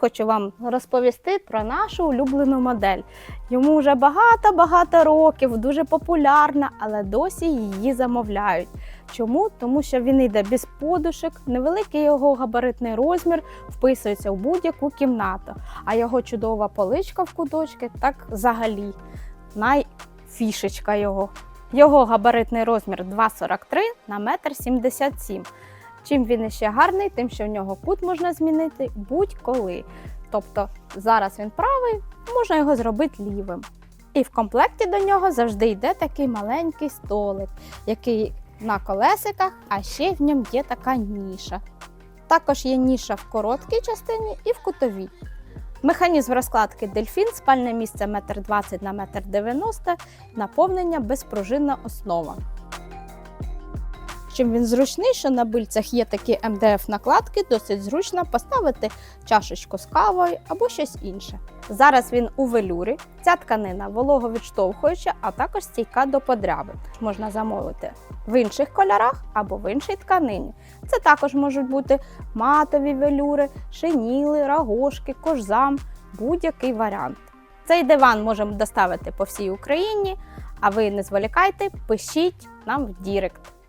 Хочу вам розповісти про нашу улюблену модель. Йому вже багато-багато років, дуже популярна, але досі її замовляють. Чому? Тому що він йде без подушок, невеликий його габаритний розмір вписується в будь-яку кімнату, а його чудова поличка в куточки так взагалі найфішечка його. Його габаритний розмір 2,43 на 1,77 м. Чим він іще гарний, тим, що в нього кут можна змінити будь-коли. Тобто зараз він правий, можна його зробити лівим. І в комплекті до нього завжди йде такий маленький столик, який на колесиках, а ще в ньому є така ніша. Також є ніша в короткій частині і в кутовій. Механізм розкладки дельфін, спальне місце 1,20 на 1,90 м, наповнення безпружинна основа. Чим він зручний, що на бильцях є такі МДФ накладки, досить зручно поставити чашечку з кавою або щось інше. Зараз він у велюрі. Ця тканина вологовідштовхуюча, а також стійка до подряби. Можна замовити в інших кольорах або в іншій тканині. Це також можуть бути матові велюри, шиніли, рагошки, кожзам, будь-який варіант. Цей диван можемо доставити по всій Україні, а ви не зволікайте, пишіть нам в Дірект.